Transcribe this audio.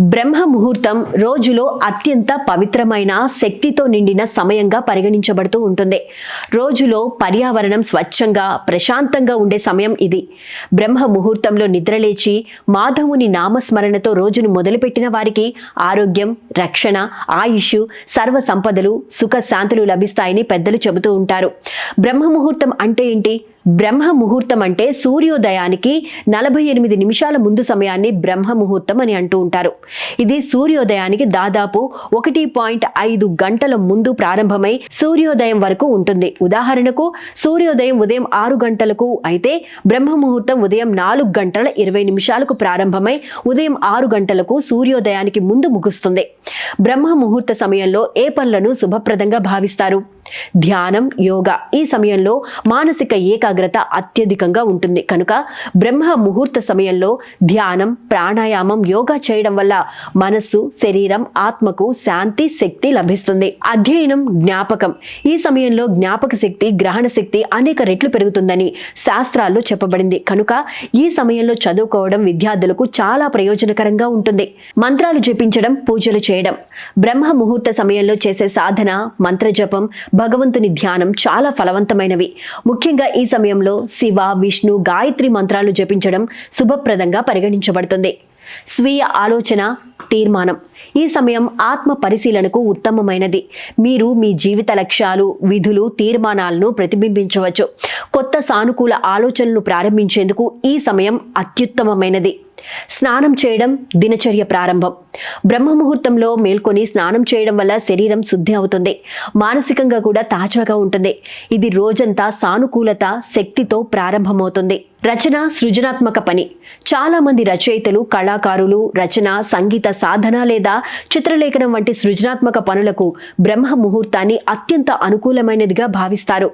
బ్రహ్మ ముహూర్తం రోజులో అత్యంత పవిత్రమైన శక్తితో నిండిన సమయంగా పరిగణించబడుతూ ఉంటుంది. రోజులో పర్యావరణం స్వచ్ఛంగా ప్రశాంతంగా ఉండే సమయం ఇది. బ్రహ్మ ముహూర్తంలో నిద్రలేచి మాధవుని నామస్మరణతో రోజును మొదలుపెట్టిన వారికి ఆరోగ్యం రక్షణ ఆయుష్ సర్వ సంపదలు సుఖ శాంతులు లభిస్తాయని పెద్దలు చెబుతూ ఉంటారు. బ్రహ్మ ముహూర్తం అంటే ఏంటి? బ్రహ్మ ముహూర్తం అంటే సూర్యోదయానికి నలభై ఎనిమిది నిమిషాల ముందు సమయాన్ని బ్రహ్మ ముహూర్తం అని అంటూ ఉంటారు. ఇది సూర్యోదయానికి దాదాపు ఒకటి పాయింట్ ఐదు గంటల ముందు ప్రారంభమై సూర్యోదయం వరకు ఉంటుంది. ఉదాహరణకు సూర్యోదయం ఉదయం ఆరు గంటలకు అయితే బ్రహ్మ ముహూర్తం ఉదయం నాలుగు గంటల ఇరవై నిమిషాలకు ప్రారంభమై ఉదయం ఆరు గంటలకు సూర్యోదయానికి ముందు ముగుస్తుంది. బ్రహ్మ ముహూర్త సమయంలో ఏ పనులను శుభప్రదంగా భావిస్తారు? ధ్యానం యోగా ఈ సమయంలో మానసిక ఏకాగ్రత అత్యధికంగా ఉంటుంది. కనుక బ్రహ్మ ముహూర్త సమయంలో ధ్యానం ప్రాణాయామం యోగా చేయడం వల్ల మనస్సు శరీరం ఆత్మకు శాంతి శక్తి లభిస్తుంది. అధ్యయనం జ్ఞాపకం. ఈ సమయంలో జ్ఞాపక శక్తి గ్రహణ శక్తి అనేక రెట్లు పెరుగుతుందని శాస్త్రాల్లో చెప్పబడింది. కనుక ఈ సమయంలో చదువుకోవడం విద్యార్థులకు చాలా ప్రయోజనకరంగా ఉంటుంది. మంత్రాలు జపించడం పూజలు చేయడం. బ్రహ్మ ముహూర్త సమయంలో చేసే సాధన మంత్రజపం భగవంతుని ధ్యానం చాలా ఫలవంతమైనవి. ముఖ్యంగా ఈ సమయంలో శివ విష్ణు గాయత్రి మంత్రాలు జపించడం శుభప్రదంగా పరిగణించబడుతుంది. స్వీయ ఆలోచన తీర్మానం. ఈ సమయం ఆత్మ పరిశీలనకు ఉత్తమమైనది. మీరు మీ జీవిత లక్ష్యాలు విధులు తీర్మానాలను ప్రతిబింబించవచ్చు. కొత్త సానుకూల ఆలోచనలు ప్రారంభించేందుకు ఈ సమయం అత్యుత్తమమైనది. స్నానం చేయడం దినచర్య ప్రారంభం. బ్రహ్మ ముహూర్తంలో మేల్కొని స్నానం చేయడం వల్ల శరీరం శుద్ధి అవుతుంది. మానసికంగా కూడా తాజాగా ఉంటుంది. ఇది రోజంతా సానుకూలత శక్తితో ప్రారంభమవుతుంది. రచన సృజనాత్మక పని. చాలామంది రచయితలు కళాకారులు రచన సంగీత సాధన లేదా చిత్రలేఖనం వంటి సృజనాత్మక పనులకు బ్రహ్మ ముహూర్తాన్ని అత్యంత అనుకూలమైనదిగా భావిస్తారు.